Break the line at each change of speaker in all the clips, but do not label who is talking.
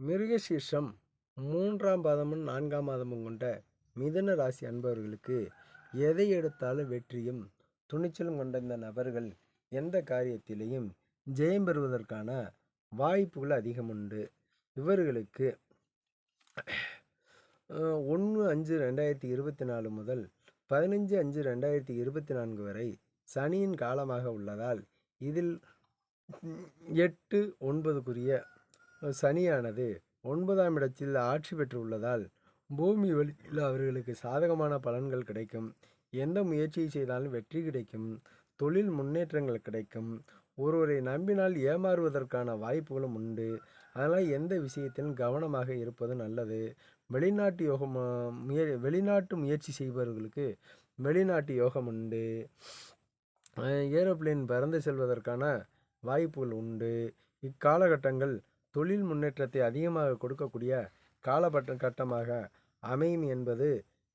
மிருகசீர்ஷம் மூன்றாம் பாதமும் நான்காம் பாதமும் கொண்ட மிதன ராசி அன்பவர்களுக்கு எதை எடுத்தாலும் வெற்றியும் துணிச்சலும் கொண்ட இந்த நபர்கள் எந்த காரியத்திலையும் ஜெயம் பெறுவதற்கான வாய்ப்புகள் அதிகம் உண்டு. இவர்களுக்கு ஒன்று அஞ்சு ரெண்டாயிரத்தி இருபத்தி நாலு முதல் பதினஞ்சு அஞ்சு ரெண்டாயிரத்தி இருபத்தி நான்கு வரை சனியின் காலமாக உள்ளதால் இதில் எட்டு ஒன்பதுக்குரிய சனியானது ஒன்பதாம் இடத்தில் ஆட்சி பெற்றுள்ளதால் பூமி வழியில் அவர்களுக்கு சாதகமான பலன்கள் கிடைக்கும். எந்த முயற்சியை செய்தாலும் வெற்றி கிடைக்கும். தொழில் முன்னேற்றங்கள் கிடைக்கும். ஒருவரை நம்பினால் ஏமாறுவதற்கான வாய்ப்புகளும் உண்டு. அதனால் எந்த விஷயத்திலும் கவனமாக இருப்பது நல்லது. வெளிநாட்டு யோகம் முய வெளிநாட்டு முயற்சி செய்பவர்களுக்கு வெளிநாட்டு யோகம் உண்டு. ஏரோப்ளேன் பறந்து செல்வதற்கான வாய்ப்புகள் உண்டு. இக்காலகட்டங்கள் தொழில் முன்னேற்றத்தை அதிகமாக கொடுக்கக்கூடிய காலப்பட்ட கட்டமாக அமையும் என்பது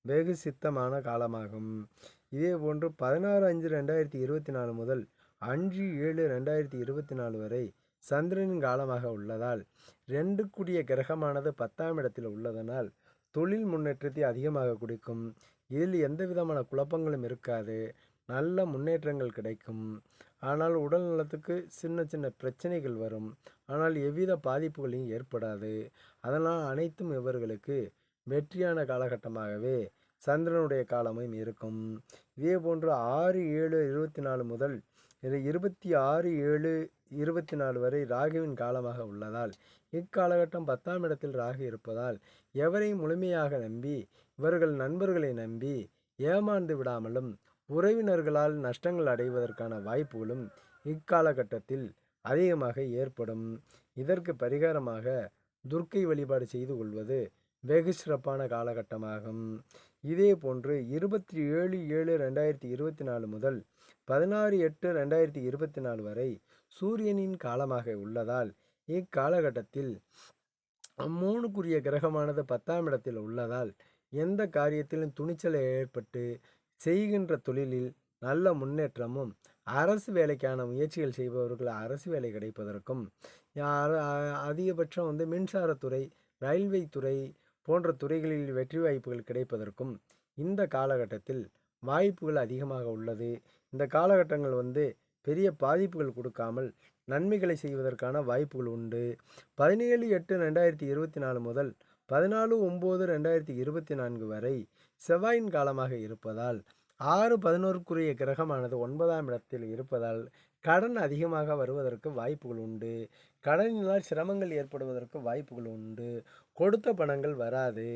வெகு சித்தமான காலமாகும். இதே போன்று பதினாறு அஞ்சு ரெண்டாயிரத்தி இருபத்தி நாலு முதல் அஞ்சு ஏழு ரெண்டாயிரத்தி இருபத்தி நாலு வரை சந்திரனின் காலமாக உள்ளதால் ரெண்டு கூடிய கிரகமானது பத்தாம் இடத்தில் உள்ளதனால் தொழில் முன்னேற்றத்தை அதிகமாக கொடுக்கும். இதில் எந்த விதமான குழப்பங்களும் இருக்காது. நல்ல முன்னேற்றங்கள் கிடைக்கும். ஆனால் உடல் நலத்துக்கு சின்ன சின்ன பிரச்சனைகள் வரும். ஆனால் எவ்வித பாதிப்புகளையும் ஏற்படாது. அதனால் அனைத்தும் இவர்களுக்கு வெற்றியான காலகட்டமாகவே சந்திரனுடைய காலமும் இருக்கும். இதே போன்று ஆறு ஏழு இருபத்தி நாலு முதல் இருபத்தி ஆறு ஏழு இருபத்தி நாலு வரை ராகுவின் காலமாக உள்ளதால் இக்காலகட்டம் பத்தாம் இடத்தில் ராகு இருப்பதால் எவரையும் முழுமையாக நம்பி இவர்கள் நண்பர்களை நம்பி ஏமாந்து விடாமலும் உறவினர்களால் நஷ்டங்கள் அடைவதற்கான வாய்ப்புகளும் இக்காலகட்டத்தில் அதிகமாக ஏற்படும். இதற்கு பரிகாரமாக துர்க்கை வழிபாடு செய்து கொள்வது வெகு சிறப்பான காலகட்டமாகும். இதே போன்று இருபத்தி ஏழு ஏழு ரெண்டாயிரத்தி இருபத்தி நாலு முதல் பதினாறு எட்டு ரெண்டாயிரத்தி இருபத்தி நாலு வரை சூரியனின் காலமாக உள்ளதால் இக்காலகட்டத்தில் மூணுக்குரிய கிரகமானது பத்தாம் இடத்தில் உள்ளதால் எந்த காரியத்திலும் துணிச்சலை ஏற்பட்டு செய்கின்ற தொழிலில் நல்ல முன்னேற்றமும் அரசு வேலைக்கான முயற்சிகள் செய்பவர்கள் அரசு வேலை கிடைப்பதற்கும் அதிகபட்சம் வந்து மின்சாரத்துறை ரயில்வே துறை போன்ற துறைகளில் வெற்றி வாய்ப்புகள் கிடைப்பதற்கும் இந்த காலகட்டத்தில் வாய்ப்புகள் அதிகமாக உள்ளது. இந்த காலகட்டங்கள் வந்து பெரிய பாதிப்புகள் கொடுக்காமல் நன்மைகளை செய்வதற்கான வாய்ப்புகள் உண்டு. பதினேழு எட்டு ரெண்டாயிரத்தி இருபத்தி நாலு முதல் பதினாலு ஒம்பது ரெண்டாயிரத்தி இருபத்தி நான்கு வரை செவ்வாயின் காலமாக இருப்பதால் ஆறு பதினோருக்குரிய கிரகமானது ஒன்பதாம் இடத்தில் இருப்பதால் கடன் அதிகமாக வருவதற்கு வாய்ப்புகள் உண்டு. கடனினால் சிரமங்கள் ஏற்படுவதற்கு வாய்ப்புகள் உண்டு. கொடுத்த பணங்கள் வராது.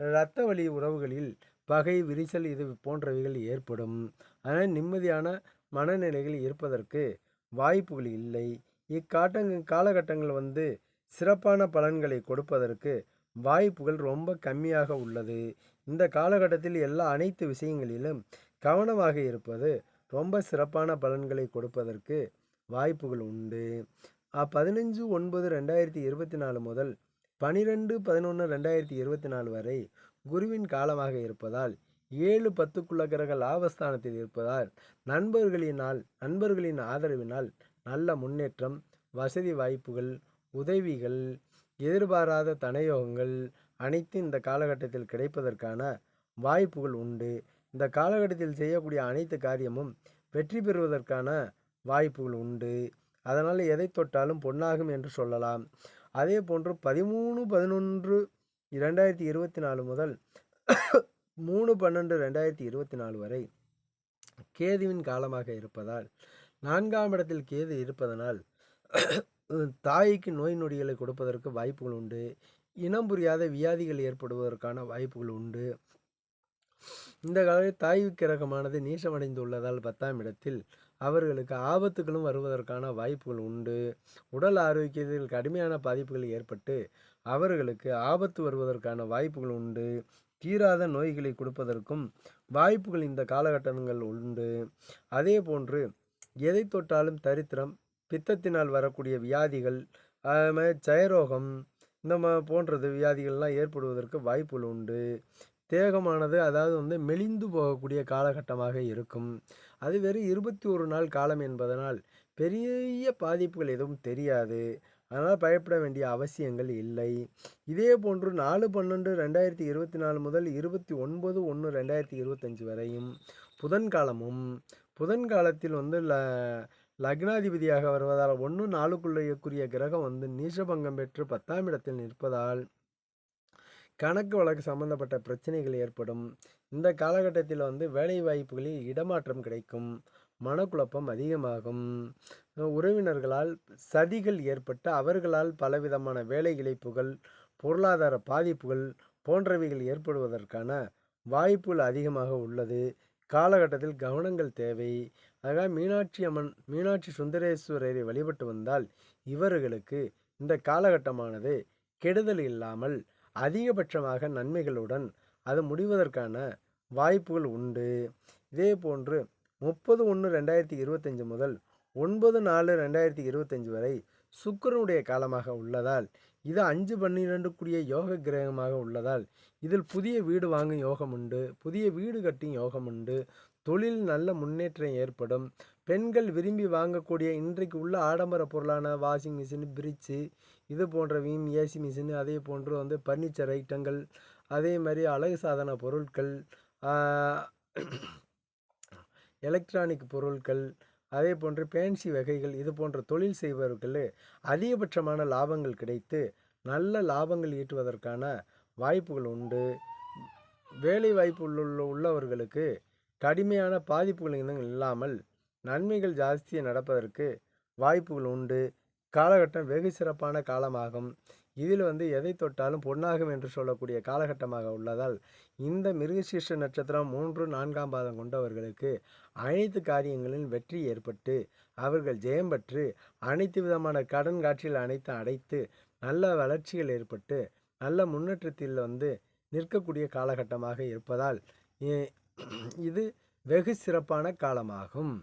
இரத்த வழி உறவுகளில் பகை விரிசல் இது போன்றவைகள் ஏற்படும். ஆனால் நிம்மதியான மனநிலைகள் இருப்பதற்கு வாய்ப்புகள் இல்லை. இக்காட்டங்க காலகட்டங்கள் வந்து சிறப்பான பலன்களை கொடுப்பதற்கு வாய்ப்புகள் ரொம்ப கம்மியாக உள்ளது. இந்த காலகட்டத்தில் எல்லா அனைத்து விஷயங்களிலும் கவனமாக இருப்பது ரொம்ப சிறப்பான பலன்களை கொடுப்பதற்கு வாய்ப்புகள் உண்டு. பதினஞ்சு ஒன்பது ரெண்டாயிரத்தி இருபத்தி நாலு முதல் பனிரெண்டு பதினொன்று ரெண்டாயிரத்தி இருபத்தி நாலு வரை குருவின் காலமாக இருப்பதால் ஏழு பத்துக்குள்ள கிரக லாபஸ்தானத்தில் இருப்பதால் நண்பர்களினால் நண்பர்களின் ஆதரவினால் நல்ல முன்னேற்றம் வசதி வாய்ப்புகள் உதவிகள் எதிர்பாராத தனயோகங்கள் அனைத்து இந்த காலகட்டத்தில் கிடைப்பதற்கான வாய்ப்புகள் உண்டு. இந்த காலகட்டத்தில் செய்யக்கூடிய அனைத்து காரியமும் வெற்றி பெறுவதற்கான வாய்ப்புகள் உண்டு. அதனால் எதை தொட்டாலும் பொன்னாகும் என்று சொல்லலாம். அதே போன்று பதிமூணு பதினொன்று இரண்டாயிரத்தி இருபத்தி நாலு முதல் மூணு பன்னெண்டு ரெண்டாயிரத்தி இருபத்தி நாலு வரை கேதுவின் காலமாக இருப்பதால் நான்காம் இடத்தில் கேது இருப்பதனால் தாய்க்கு நோய் நொடிகளை கொடுப்பதற்கு வாய்ப்புகள் உண்டு. இனம் புரியாத வியாதிகள் ஏற்படுவதற்கான வாய்ப்புகள் உண்டு. இந்த காலத்தில் தாய் கிரகமானது நீசமடைந்துள்ளதால் பத்தாம் இடத்தில் அவர்களுக்கு ஆபத்துகளும் வருவதற்கான வாய்ப்புகள் உண்டு. உடல் ஆரோக்கியத்தில் கடுமையான பாதிப்புகள் ஏற்பட்டு அவர்களுக்கு ஆபத்து வருவதற்கான வாய்ப்புகள் உண்டு. தீராத நோய்களை கொடுப்பதற்கும் வாய்ப்புகள் இந்த காலகட்டங்கள் உண்டு. அதே போன்று எதை தொட்டாலும் தரித்திரம் பித்தத்தினால் வரக்கூடிய வியாதிகள் ஜெயரோகம் இந்த போன்றது வியாதிகள்லாம் ஏற்படுவதற்கு வாய்ப்புகள் உண்டு. தேகமானது அதாவது வந்து மெலிந்து போகக்கூடிய காலகட்டமாக இருக்கும். அது வெறும் இருபத்தி ஒரு நாள் காலம் என்பதனால் பெரிய பாதிப்புகள் எதுவும் தெரியாது. அதனால் பயப்பட வேண்டிய அவசியங்கள் இல்லை. இதே போன்று நாலு பன்னெண்டு ரெண்டாயிரத்தி இருபத்தி நாலு முதல் இருபத்தி ஒன்பது ஒன்று ரெண்டாயிரத்தி இருபத்தஞ்சி வரையும் புதன் காலமும் புதன் காலத்தில் வந்து ல லக்னாதிபதியாக வருவதால் ஒன்று நாளுக்குள்ளேயக்குரிய கிரகம் வந்து நீசபங்கம் பெற்று பத்தாம் இடத்தில் நிற்பதால் கணக்கு வழக்கு சம்பந்தப்பட்ட பிரச்சனைகள் ஏற்படும். இந்த காலகட்டத்தில் வந்து வேலை வாய்ப்புகளில் இடமாற்றம் கிடைக்கும். மனக்குழப்பம் அதிகமாகும். உறவினர்களால் சதிகள் ஏற்பட்டு அவர்களால் பலவிதமான வேலை இழைப்புகள் பொருளாதார பாதிப்புகள் போன்றவைகள் ஏற்படுவதற்கான வாய்ப்புகள் அதிகமாக உள்ளது. காலகட்டத்தில் கவனங்கள் தேவை. ஆக மீனாட்சி அம்மன் மீனாட்சி சுந்தரேஸ்வரரை வழிபட்டு வந்தால் இவர்களுக்கு இந்த காலகட்டமானது கெடுதல் இல்லாமல் அதிகபட்சமாக நன்மைகளுடன் அது முடிவதற்கான வாய்ப்புகள் உண்டு. இதே போன்று முப்பது ஒன்று ரெண்டாயிரத்தி இருபத்தஞ்சி முதல் ஒன்பது நாலு ரெண்டாயிரத்தி இருபத்தஞ்சி வரை சுக்கரனுடைய காலமாக உள்ளதால் இது அஞ்சு பன்னிரெண்டுக்குரிய யோக கிரகமாக உள்ளதால் இதில் புதிய வீடு வாங்கும் யோகம் உண்டு புதிய வீடு கட்டும் யோகம் உண்டு தொழில் நல்ல முன்னேற்றம் ஏற்படும். பெண்கள் விரும்பி வாங்கக்கூடிய இன்றைக்கு உள்ள ஆடம்பர பொருளான வாஷிங் மிஷின் பிரிட்ஜு இது போன்றவையும் ஏசி மிஷின் அதே போன்று வந்து பர்னிச்சர் ஐட்டங்கள் அதே மாதிரி அழகு சாதன பொருட்கள் எலக்ட்ரானிக் பொருட்கள் அதே போன்று பேன்சி வகைகள் இது போன்ற தொழில் செய்பவர்கள் அதிகபட்சமான லாபங்கள் கிடைத்து நல்ல லாபங்கள் ஈட்டுவதற்கான வாய்ப்புகள் உண்டு. வேலை வாய்ப்பு உள்ள உள்ளவர்களுக்கு கடுமையான பாதிப்புகள் இல்லாமல் நன்மைகள் ஜாஸ்தியாக நடப்பதற்கு வாய்ப்புகள் உண்டு. காலகட்டம் வெகு சிறப்பான காலமாகும். இதில் வந்து எதை தொட்டாலும் பொன்னாகும் என்று சொல்லக்கூடிய காலகட்டமாக உள்ளதால் இந்த மிருகசீர்ஷ நட்சத்திரம் மூன்று நான்காம் பாதம் கொண்டவர்களுக்கு அனைத்து காரியங்களில் வெற்றி ஏற்பட்டு அவர்கள் ஜெயம் பெற்று அனைத்து விதமான கடன் காட்சியில் அனைத்து அடைத்து நல்ல வளர்ச்சிகள் ஏற்பட்டு நல்ல முன்னேற்றத்தில் வந்து நிற்கக்கூடிய காலகட்டமாக இருப்பதால் இது வெகு சிறப்பான காலமாகும்.